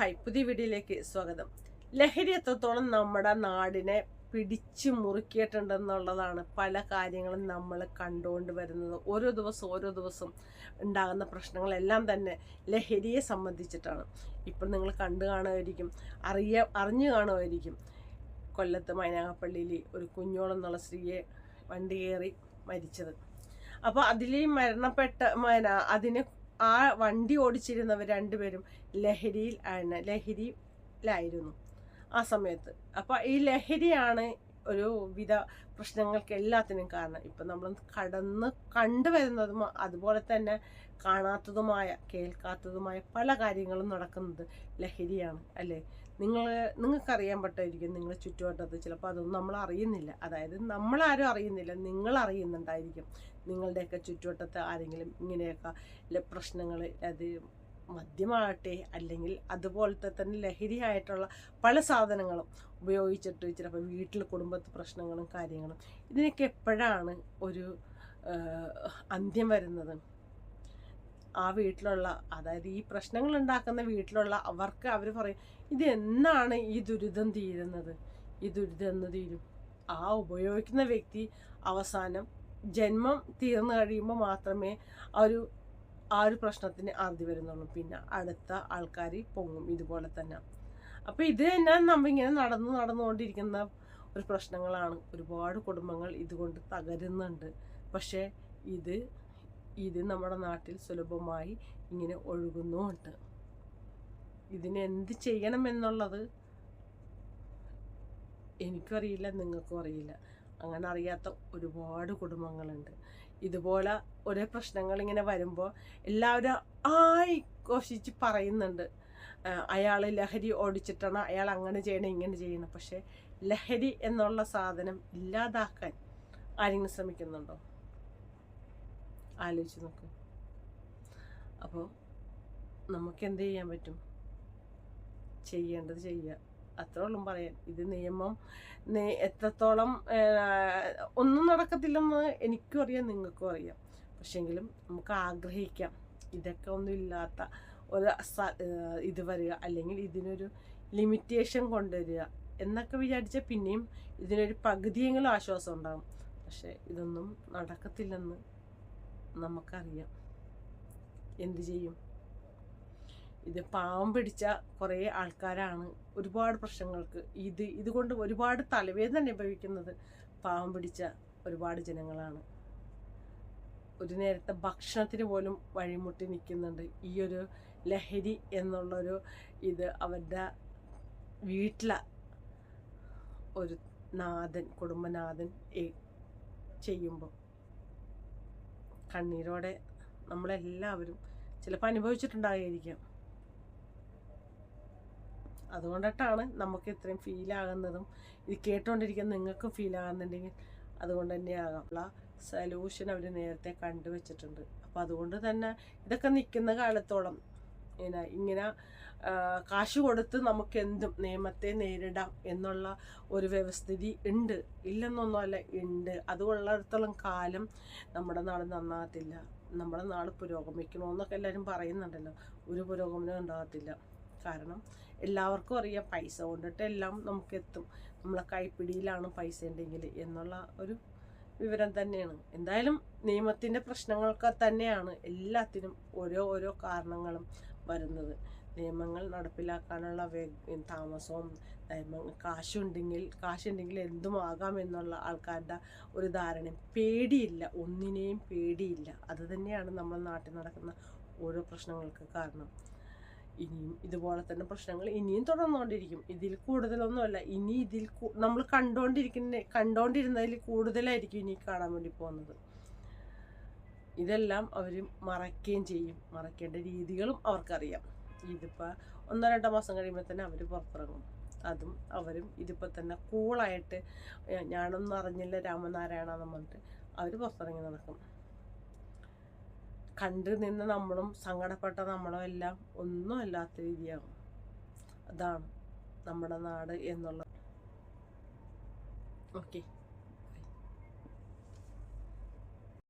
Hi പുതിയ വീഡിയോയിലേക്ക് സ്വാഗതം. ലഹരി എത്രത്തോളം നമ്മുടെ നാടിനെ പിടിച്ചു മുറുക്കിയിട്ടുണ്ടെന്നുള്ളതാണ് പല കാര്യങ്ങളും നമ്മൾ കണ്ടുകൊണ്ട് വരുന്നത്. ഓരോ ദിവസം ഓരോ ദിവസം ഉണ്ടാകുന്ന പ്രശ്നങ്ങളെല്ലാം തന്നെ ലഹരിയെ സംബന്ധിച്ചിട്ടാണ്. ഇപ്പം നിങ്ങൾ കണ്ടു കാണുമായിരിക്കും അറിയ അറിഞ്ഞു കാണുമായിരിക്കും. കൊല്ലത്ത് മൈനാഗപ്പള്ളിയിൽ ഒരു കുഞ്ഞോളെന്നുള്ള സ്ത്രീയെ വണ്ടി കയറി മരിച്ചത്. അപ്പോൾ അതിൽ മരണപ്പെട്ട അതിന് ആ വണ്ടി ഓടിച്ചിരുന്നവർ രണ്ടുപേരും ലഹരിയിൽ ആണ് ലഹരിയിലായിരുന്നു ആ സമയത്ത്. അപ്പോൾ ഈ ലഹരിയാണ് ഒരു വിധ പ്രശ്നങ്ങൾക്ക് എല്ലാത്തിനും കാരണം. ഇപ്പം നമ്മൾ കടന്ന് കണ്ടുവരുന്നതും അതുപോലെ തന്നെ കാണാത്തതുമായ കേൾക്കാത്തതുമായ പല കാര്യങ്ങളും നടക്കുന്നത് ലഹരിയാണ് അല്ലേ? നിങ്ങൾ നിങ്ങൾക്കറിയാൻ പറ്റായിരിക്കും നിങ്ങൾ ചുറ്റുവട്ടത്ത് ചിലപ്പോൾ അതൊന്നും നമ്മൾ അറിയുന്നില്ല. അതായത് നമ്മളാരും അറിയുന്നില്ല നിങ്ങൾ അറിയുന്നുണ്ടായിരിക്കും. നിങ്ങളുടെയൊക്കെ ചുറ്റുവട്ടത്ത് ആരെങ്കിലും ഇങ്ങനെയൊക്കെ പ്രശ്നങ്ങൾ അത് മദ്യമാകട്ടെ അല്ലെങ്കിൽ അതുപോലത്തെ തന്നെ ലഹരിയായിട്ടുള്ള പല സാധനങ്ങളും ഉപയോഗിച്ചിട്ട് ചിലപ്പോൾ വീട്ടിൽ കുടുംബത്തെ പ്രശ്നങ്ങളും കാര്യങ്ങളും ഇതിനൊക്കെ എപ്പോഴാണ് ഒരു അന്ത്യം വരുന്നത്? ആ വീട്ടിലുള്ള അതായത് ഈ പ്രശ്നങ്ങൾ ഉണ്ടാക്കുന്ന വീട്ടിലുള്ള അവർക്ക് അവർ പറയും ഇത് എന്നാണ് ഈ ദുരിതം തീരുന്നത്? ഈ ദുരിതം എന്ന് തീരും. ആ ഉപയോഗിക്കുന്ന വ്യക്തി അവസാനം ജന്മം തീർന്നു കഴിയുമ്പോൾ മാത്രമേ ആ ഒരു ആ ഒരു പ്രശ്നത്തിന് അറുതി വരുന്നുള്ളൂ. പിന്നെ അടുത്ത ആൾക്കാർ പൊങ്ങും ഇതുപോലെ തന്നെ. അപ്പോൾ ഇത് തന്നെ നമ്മിങ്ങനെ നടന്നു നടന്നുകൊണ്ടിരിക്കുന്ന ഒരു പ്രശ്നങ്ങളാണ്. ഒരുപാട് കുടുംബങ്ങൾ ഇതുകൊണ്ട് തകരുന്നുണ്ട്. പക്ഷേ ഇത് ഇത് നമ്മുടെ നാട്ടിൽ സുലഭമായി ഇങ്ങനെ ഒഴുകുന്നുമുണ്ട്. ഇതിനെന്ത് ചെയ്യണം എന്നുള്ളത് എനിക്കും അറിയില്ല നിങ്ങൾക്കും അറിയില്ല. അങ്ങനെ അറിയാത്ത ഒരുപാട് കുടുംബങ്ങളുണ്ട്. ഇതുപോലെ ഒരേ പ്രശ്നങ്ങൾ ഇങ്ങനെ വരുമ്പോൾ എല്ലാവരും ആയി ഘോഷിച്ച് പറയുന്നുണ്ട്. അയാൾ ലഹരി ഓടിച്ചിട്ടാണ് അയാൾ അങ്ങനെ ചെയ്യണം ഇങ്ങനെ ചെയ്യണം. പക്ഷേ ലഹരി എന്നുള്ള സാധനം ഇല്ലാതാക്കാൻ ആരെങ്കിലും ശ്രമിക്കുന്നുണ്ടോ? ആലോചിച്ച് നോക്ക്. അപ്പോൾ നമുക്ക് എന്ത് ചെയ്യാൻ പറ്റും? ചെയ്യേണ്ടത് ചെയ്യുക. അത്രേ ഉള്ളൂ പറയാൻ. ഇത് നിയമം എത്രത്തോളം ഒന്നും നടക്കത്തില്ലെന്ന് എനിക്കും അറിയാം നിങ്ങൾക്കും അറിയാം. പക്ഷെങ്കിലും നമുക്ക് ആഗ്രഹിക്കാം. ഇതൊക്കെ ഒന്നും ഇല്ലാത്ത ഒരു ഇത് വരിക. അല്ലെങ്കിൽ ഇതിനൊരു ലിമിറ്റേഷൻ കൊണ്ടുവരിക എന്നൊക്കെ വിചാരിച്ചാൽ പിന്നെയും ഇതിനൊരു പകുതിയെങ്കിലും ആശ്വാസം ഉണ്ടാകും പക്ഷെ ഇതൊന്നും നടക്കത്തില്ലെന്ന് നമുക്കറിയാം. എന്ത് ചെയ്യും? ഇത് പാവം പിടിച്ച കുറേ ആൾക്കാരാണ് ഒരുപാട് പ്രശ്നങ്ങൾക്ക് ഇത് ഇതുകൊണ്ട് ഒരുപാട് തലവേദന അനുഭവിക്കുന്നത് പാവം പിടിച്ച ഒരുപാട് ജനങ്ങളാണ്. ഒരു നേരത്തെ ഭക്ഷണത്തിന് പോലും വഴിമുട്ടി നിൽക്കുന്നുണ്ട്. ഈ ഒരു ലഹരി എന്നുള്ളൊരു ഇത് അവരുടെ വീട്ടിലെ ഒരു നാഥൻ കുടുംബനാഥൻ ചെയ്യുമ്പോൾ കണ്ണീരോടെ നമ്മളെല്ലാവരും ചിലപ്പോൾ അനുഭവിച്ചിട്ടുണ്ടായിരിക്കാം. അതുകൊണ്ടിട്ടാണ് നമുക്ക് ഇത്രയും ഫീൽ ആകുന്നതും ഇത് കേട്ടുകൊണ്ടിരിക്കുന്ന നിങ്ങൾക്കും ഫീൽ ആകുന്നുണ്ടെങ്കിൽ അതുകൊണ്ട് തന്നെ ആകാം. ഉള്ള സൊല്യൂഷൻ അവർ നേരത്തെ കണ്ടുവച്ചിട്ടുണ്ട്. അപ്പോൾ അതുകൊണ്ട് തന്നെ ഇതൊക്കെ നിൽക്കുന്ന കാലത്തോളം ഇങ്ങനെ കാശ് കൊടുത്ത് നമുക്ക് എന്തും നിയമത്തെ നേരിടാം എന്നുള്ള ഒരു വ്യവസ്ഥിതി ഉണ്ട്. ഇല്ലെന്നൊന്നുമല്ല ഉണ്ട്. അത് ഉള്ളിടത്തോളം കാലം നമ്മുടെ നാട് നന്നാകത്തില്ല. നമ്മുടെ നാട് പുരോഗമിക്കണമെന്നൊക്കെ എല്ലാവരും പറയുന്നുണ്ടല്ലോ. ഒരു പുരോഗമനം ഉണ്ടാകത്തില്ല. കാരണം എല്ലാവർക്കും അറിയാം പൈസ കൊണ്ടിട്ട് എല്ലാം നമുക്ക് എത്തും നമ്മളെ കൈപ്പിടിയിലാണ് പൈസ ഉണ്ടെങ്കിൽ എന്നുള്ള ഒരു വിവരം തന്നെയാണ്. എന്തായാലും നിയമത്തിന്റെ പ്രശ്നങ്ങൾക്ക് തന്നെയാണ് എല്ലാത്തിനും ഓരോ ഓരോ കാരണങ്ങളും. വരുന്നത്. നിയമങ്ങൾ നടപ്പിലാക്കാനുള്ള വേ- താമസവും നിയമ കാശുണ്ടെങ്കിൽ കാശുണ്ടെങ്കിൽ എന്തും ആകാം എന്നുള്ള ആൾക്കാരുടെ ഒരു ധാരണ പേടിയില്ല. ഒന്നിനെയും പേടിയില്ല. അത് തന്നെയാണ് നാട്ടിൽ നടക്കുന്ന ഓരോ പ്രശ്നങ്ങൾക്ക് കാരണം. ഇനിയും ഇതുപോലെ തന്നെ പ്രശ്നങ്ങൾ ഇനിയും തുടർന്നുകൊണ്ടിരിക്കും. ഇതിൽ കൂടുതലൊന്നുമല്ല. ഇനി ഇതിൽ നമ്മൾ കണ്ടുകൊണ്ടിരിക്കുന്ന കണ്ടുകൊണ്ടിരുന്നതിൽ കൂടുതലായിരിക്കും ഇനി കാണാൻ വേണ്ടി പോകുന്നത്. ഇതെല്ലാം അവർ മറയ്ക്കുകയും ചെയ്യും. മറയ്ക്കേണ്ട രീതികളും അവർക്കറിയാം. ഇതിപ്പോൾ ഒന്നോ രണ്ടോ മാസം കഴിയുമ്പോൾ തന്നെ അവർ പുറത്തിറങ്ങും. അതും അവരും ഇതിപ്പോൾ തന്നെ കൂളായിട്ട് "ഏ, ഞാനൊന്നും അറിഞ്ഞില്ല രാമനാരായണ എന്ന് പറഞ്ഞിട്ട് അവർ പുറത്തിറങ്ങി നടക്കും. കണ്ടു നിന്ന് നമ്മളും സങ്കടപ്പെട്ട നമ്മളും എല്ലാം ഒന്നും അല്ലാത്ത രീതിയാകും. അതാണ് നമ്മുടെ നാട് എന്നുള്ളത്. ഓക്കെ.